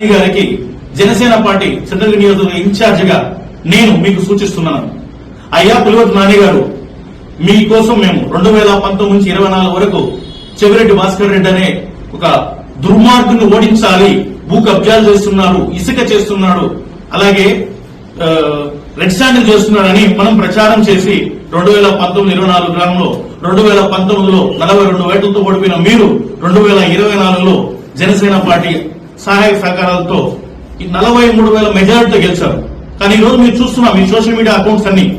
గారికి Janasena party central నియోజకవర్గ ఇన్ఛార్జిగా నేను మీకు సూచిస్తున్నాను. అయ్యా పులివటి నాని గారు మీకోసం మేము రెండు వేల పంతొమ్మిది నుంచి ఇరవై నాలుగు వరకు చెవిరెడ్డి భాస్కర్ రెడ్డి అనే ఒక దుర్మార్గుని ఓడించాలి భూ కబ్జాలు చేస్తున్నారు ఇసుక చేస్తున్నాడు అలాగే రెడ్ స్టాండ్ చేస్తున్నాడని మనం ప్రచారం చేసి రెండు వేల పంతొమ్మిది ఇరవై నాలుగు గ్రామంలో రెండు వేల పంతొమ్మిదిలో నలభై రెండు వేటలతో ఓడిపోయిన మీరు రెండు వేల ఇరవై నాలుగులో జనసేన పార్టీ సహాయ సహకారాలతో ఈ నలభై మూడు వేల మెజారిటీతో గెలిచారు. కానీ ఈ రోజు మీరు చూస్తున్నాం మీ సోషల్ మీడియా అకౌంట్స్ అన్ని.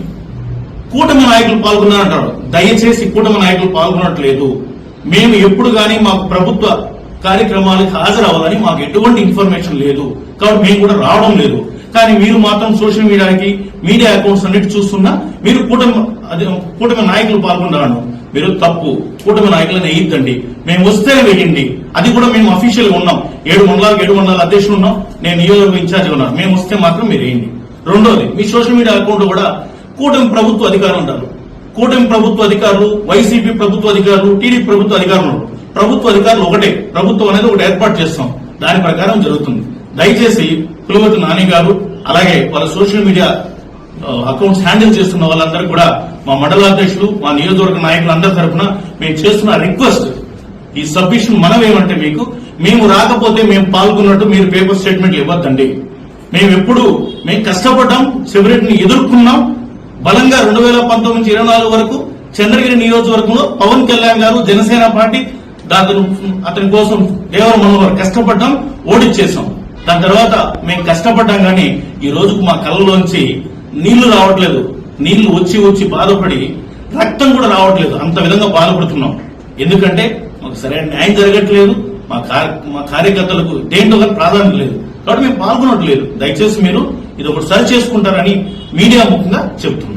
కూటమి నాయకులు పాల్గొన్నారంటారు. దయచేసి కూటమి నాయకులు పాల్గొనట్లేదు. మేము ఎప్పుడు కానీ మాకు ప్రభుత్వ కార్యక్రమాలకు హాజరవ్వాలని మాకు ఎటువంటి ఇన్ఫర్మేషన్ లేదు. కాబట్టి మేము కూడా రావడం లేదు. కానీ మీరు మాత్రం సోషల్ మీడియాకి మీడియా అకౌంట్స్ అన్నిటి చూస్తున్నా మీరు కూటమి కూటమి నాయకులు పాల్గొన్నారు మీరు తప్పు. కూటమి నాయకులను వేయద్దండి. మేము వస్తేనే వేయండి. అది కూడా మేము అఫీషియల్గా ఉన్నాం. ఏడు మండలాలకు ఏడు వందల అధ్యక్షులు ఉన్నాం. నేను నియోజకవర్గ ఇన్ఛార్జ్ ఉన్నాను మేము వస్తే మాత్రం మీరు వేయండి. రెండోది మీ సోషల్ మీడియా అకౌంట్ కూడా కూటమి ప్రభుత్వ అధికారులు ఉంటారు. కూటమి ప్రభుత్వ అధికారులు వైసీపీ ప్రభుత్వ అధికారులు టీడీపీ ప్రభుత్వ అధికారులు ప్రభుత్వ అధికారులు ఒకటే. ప్రభుత్వం అనేది ఒకటి ఏర్పాటు చేస్తాం. దాని ప్రకారం జరుగుతుంది. దయచేసి కులవతి నాని గారు అలాగే వాళ్ళ సోషల్ మీడియా అకౌంట్స్ హ్యాండిల్ చేస్తున్న వాళ్ళందరూ కూడా మా మండల అధ్యక్షులు మా నియోజకవర్గ నాయకులందరి తరఫున మేము చేస్తున్న రిక్వెస్ట్ ఈ సబ్మిషన్ మనం ఏమంటే మీకు మేము రాకపోతే మేము పాల్గొన్నట్టు మీరు పేపర్ స్టేట్మెంట్ ఇవ్వద్దండి. మేము ఎప్పుడు మేము కష్టపడ్డాం సెక్యూరిటీని ఎదుర్కొన్నాం. బలంగా రెండు వేల పంతొమ్మిది నుంచి ఇరవై నాలుగు వరకు చంద్రగిరి నియోజకవర్గంలో పవన్ కళ్యాణ్ గారు జనసేన పార్టీ దాని అతని కోసం దేవర మనోహర్ కష్టపడ్డాం ఓడిచ్చేసాం. దాని తర్వాత మేము కష్టపడ్డాం కానీ ఈ రోజుకు మా కళ్ళలోంచి నీళ్ళు రావట్లేదు. నీళ్ళు వచ్చి వచ్చి బాధపడి రక్తం కూడా రావట్లేదు. అంత విధంగా బాధపడుతున్నాం. ఎందుకంటే మాకు సరైన న్యాయం జరగట్లేదు. మా మా కార్యకర్తలకు దేంట్లో కానీ ప్రాధాన్యత లేదు. కాబట్టి మేము పాల్గొనట్లేదు. దయచేసి మీరు ఇది ఒకటి సరి చేసుకుంటారని మీడియా ముఖంగా చెప్తున్నాం.